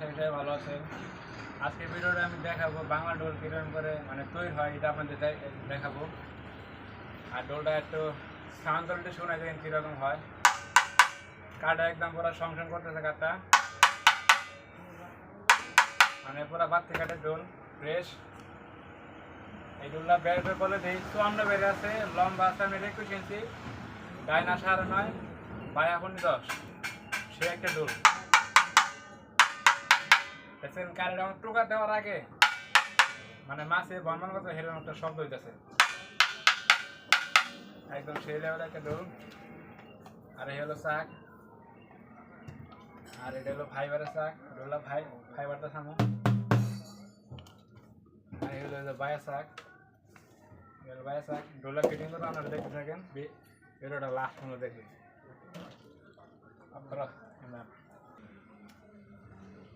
আশা করি সবাই ভালো আছে আজকে ভিডিওটা আমি দেখাবো বাংলা ডোল কীরকম করে মানে তৈরি হয়, এটা আপনাদের দেখাবো। আর ডোলটা একটু সাউন্ড একটু শোনা দেখেন কীরকম হয়। কাটা একদম পুরো সংসন করতেছে কাঠটা মানে পুরো বাড়তি কাঠের ডোল ফ্রেশ এই ডোলটা করে বলে দিই, চুয়ান্ন বেড়ে আছে, লম্বা আছে, আমি একুশ ইঞ্চি ডাইনা সাড়ে নয়, বায়া দশ। সে একটা ডোল দেখছেন আমার টোকা দেওয়ার আগে মানে মাছে বনবন করতে হেরম একটা শব্দ হইতেছে। একদম সেই লেভেল একটা আর এই হলো শাক। আর এটা হলো ফাইবারের শাক। ডোলা ফাই ফাইবারটা থামো। আর এই হলো বায়া শাক। এই হলো বায়া শাক। ডোলা থাকেন। লাস্ট পর্যন্ত দেখবেন। আপনারা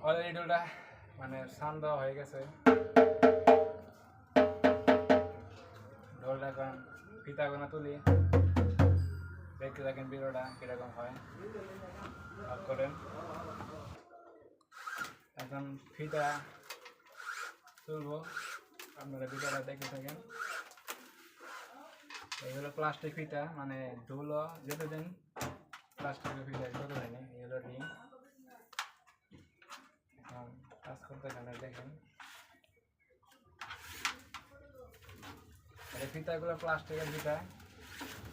অলরেডি ডোলটা মানে সান দেওয়া হয়ে গেছে ঢোলটা এখন ফিতা গোনা তুলি দেখতে থাকেন ভিডিওটা কীরকম হয় অফ করেন এখন ফিতা তুলবো আপনারা ভিডিওটা দেখতে থাকেন এই হলো প্লাস্টিক ফিতা মানে ধুলো যেতে দিন প্লাস্টিকের ফিতা এই হলো রিং এখন কাজ করতে এখানে দেখেন। এই ফিতাগুলো প্লাস্টিকের ফিতা।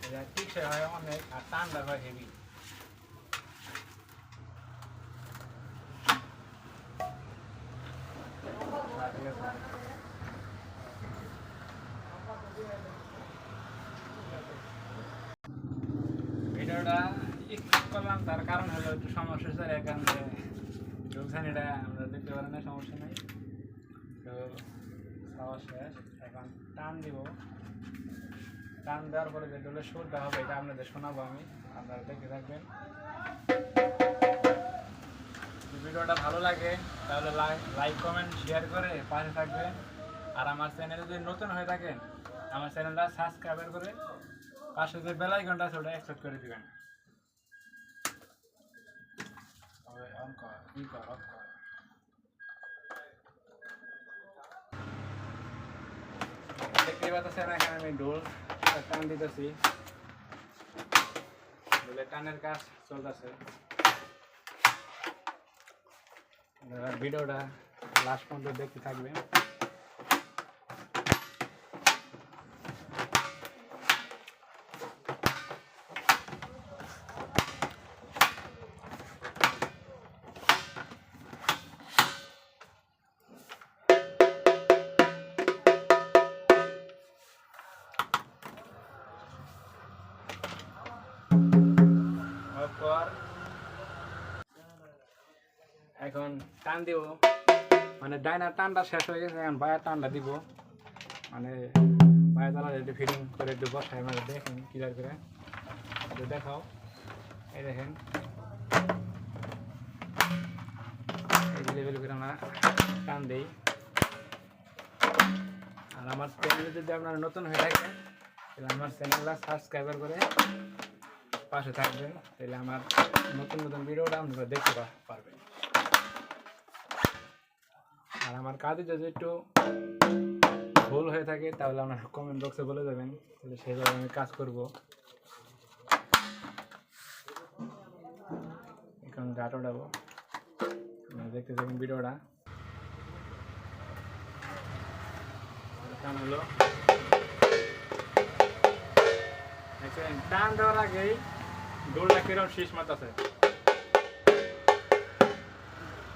এটা টিকসই হয় অনেক আর টানটা হয় হেভি। ভিডিওটা করলাম তার কারণ হলো একটু সমস্যা স্যার একান্তে যোগসানিটা আমরা দেখতে পারি না, সমস্যা নেই। তো খাওয়া শেষ, এখন টান দিব। টান দেওয়ার পরে যে ডোলে সুরটা হবে, এটা আপনাদের শোনাবো আমি। আপনারা দেখে থাকবেন। ভিডিওটা ভালো লাগে, তাহলে লাইক, কমেন্ট শেয়ার করে পাশে থাকবেন। আর আমার চ্যানেলে যদি নতুন হয়ে থাকেন আমার চ্যানেলটা সাবস্ক্রাইব করে পাশে যে বেল আইকনটা আছে, ওটা অ্যাকসেপ্ট করে দিবেন। অন কর, ই কর অফ টান দিতেছি। ডোলে টানের কাজ চলতেছে। ভিডিওটা লাস্ট পর্যন্ত দেখতে থাকবেন। তারপর এখন টান দিব। মানে ডাইনার টানটা শেষ হয়ে গেছে, এখন বায়ার টানটা দিব। মানে বায়ার টানটা একটু ফিটিং করে একটু বসায় মানে দেখেন ক্লিয়ার করে। দেখাও। এই দেখেন। এই লেভেল করে আমরা টান দিই। আর আমার চ্যানেলে যদি আপনারা নতুন হয়ে থাকে তাহলে আমার চ্যানেলটা সাবস্ক্রাইবার করে পাশে থাকবেন, তাহলে আমার নতুন নতুন ভিডিওটা আপনারা দেখতে পারবেন। আর আমার কাজে যদি একটু ভুল হয়ে থাকে, তাহলে আপনারা কমেন্ট বক্সে বলে দেবেন, তাহলে সেভাবে আমি কাজ করব। এখন গাটো ডাবো দেখতে থাকেন ভিডিওটা। হলো। টান দেওয়ার আগেই ডোলটা কিরম শীষ মাতাছে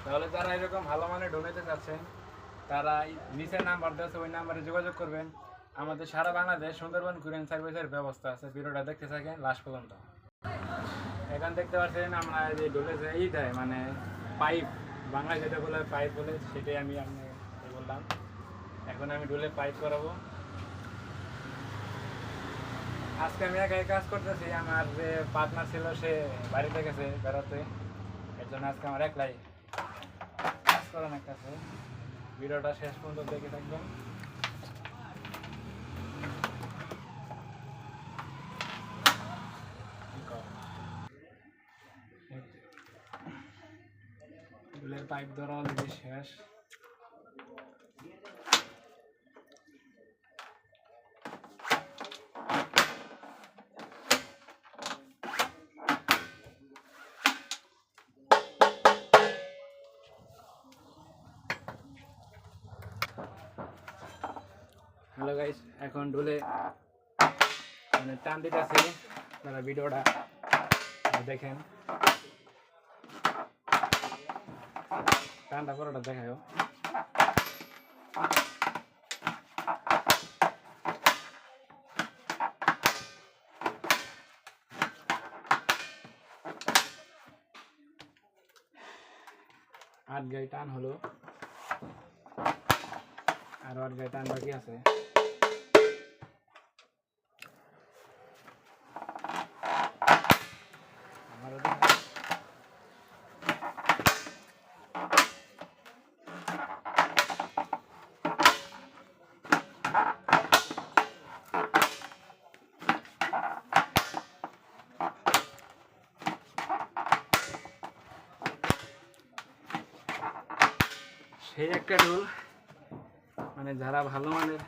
তাহলে যারা এরকম ভালো মানে ডোনেতে যাচ্ছেন তারা নিচের নাম্বার দেওয়া ওই নাম্বারে যোগাযোগ করবেন। আমাদের সারা বাংলাদেশ সুন্দরবন কুরিয়ান সার্ভিসের ব্যবস্থা আছে। ভিডিওটা দেখতে থাকেন লাস্ট পর্যন্ত। এখান দেখতে পাচ্ছেন আমরা যে ডোলে যে দেয় মানে পাইপ, বাংলায় যেটা বলে পাইপ বলে, সেটাই আমি আপনাকে বললাম। এখন আমি ডোলে পাইপ করাবো। আজকে আমি একাই কাজ করতেছি, আমার যে পার্টনার ছিল সে বাড়িতে গেছে বেড়াতে। এর জন্য আজকে আমার একলাই কাজ করার একটা ভিডিওটা শেষ পর্যন্ত দেখে থাকবেন। পাইপ ধরা অলরেডি শেষ। হ্যালো গাইস, এখন ডোলে মানে টান দিতেছে আপনারা ভিডিওটা। দেখেন। টানটা পুরোটা দেখায় আট গাই টান হলো। আর আট গাই টান বাকি আছে আমারও তো- সেই একটা ঢোল। মানে যারা ভালো মানের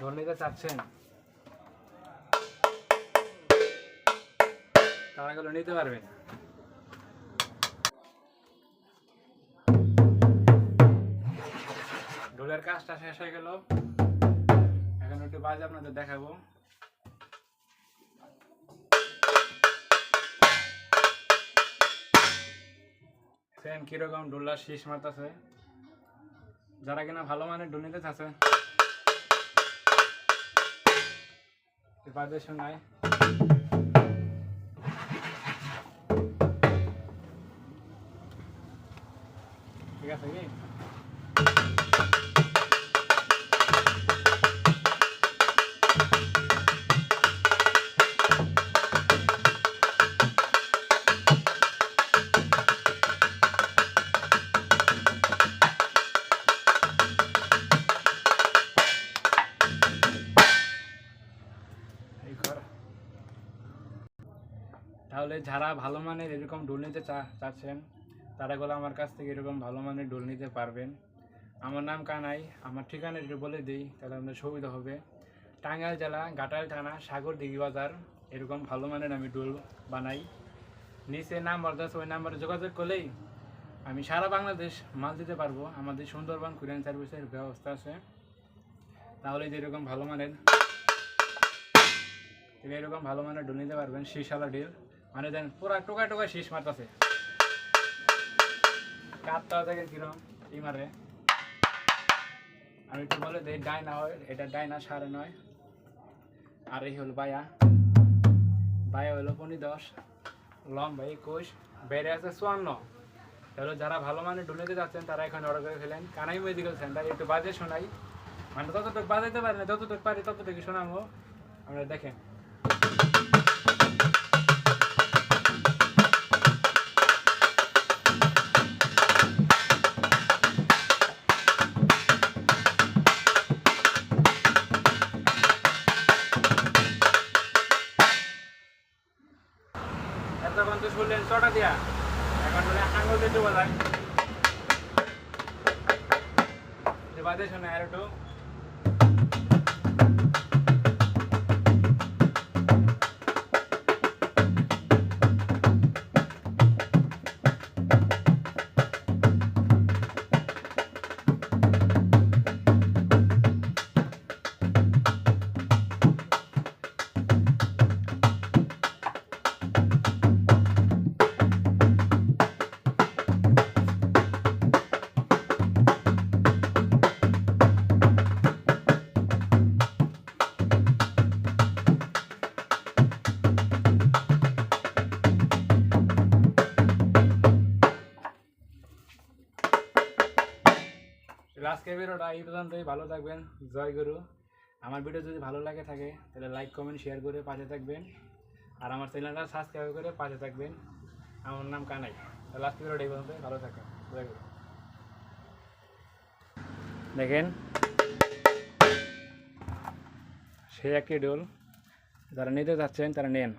ঢোল নিতে চাচ্ছেন, তারা গুলো নিতে পারবেন। ঢোলের কাজটা শেষ হয়ে গেল। এখন একটু বাজে আপনাদের দেখাবো। সেম কীরকম ডুল্লা শীষ মারতেছে? যারা কিনা ভালো মানের ডোল নিতে চাচ্ছে বাজে শোনায় ঠিক আছে কি? যারা ভালো মানের এরকম ডোল নিতে চাচ্ছেন, তারা গুলো আমার কাছ থেকে এরকম ভালো মানের ডোল নিতে পারবেন। আমার নাম কানাই, আমার ঠিকানা একটু বলে দিই, তাহলে আপনার সুবিধা হবে। টাঙ্গাইল জেলা ঘাটাইল থানা, সাগর দিঘি বাজার, এরকম ভালো মানের আমি ডোল বানাই। নিচে নাম্বার আছে, ওই নাম্বারে যোগাযোগ করলেই আমি সারা বাংলাদেশ মাল দিতে পারব। আমাদের সুন্দরবন কুরিয়ান সার্ভিসের ব্যবস্থা আছে। তাহলে যে এরকম ভালো মানের এরকম ভালো মানের ডোল নিতে পারবেন শীষালা ডিল মানে দেন, পুরা টোকা টোকা শীষ মারতেছে। কাঠটা দেখেন কিরম ই মারে। আমি একটু বলে দিই, ডাইনা হয়, এটা ডাইনা সাড়ে নয়। আর এই হলো বায়া বায়া হলো পনি দশ লম্বা একুশ, বেড়ে আছে চুয়ান্ন। তাহলে যারা ভালো মানে ডুল নিতে যাচ্ছেন, তারা এখানে অর্ডার করে ফেলেন। কানাই মেডিকেল সেন্টার একটু বাজে শোনাই। মানে ততটুকু বাজাইতে পারি না, যতটুকু পারি ততটুকু শোনাবো। আমরা দেখেন। বাদে শোনে আর আজকের ভিডিওটা এই পর্যন্তই। ভালো থাকবেন। জয় গুরু। আমার ভিডিও যদি ভালো লাগে থাকে, তাহলে লাইক কমেন্ট শেয়ার করে পাশে থাকবেন। আর আমার চ্যানেলটা সাবস্ক্রাইব করে পাশে থাকবেন। আমার নাম কানাই। তাহলে আজকের ভিডিওটা এই পর্যন্ত ভালো থাকবেন। জয় গুরু। দেখেন, সেই একটি ডোল যারা নিতে যাচ্ছেন, তারা নেন।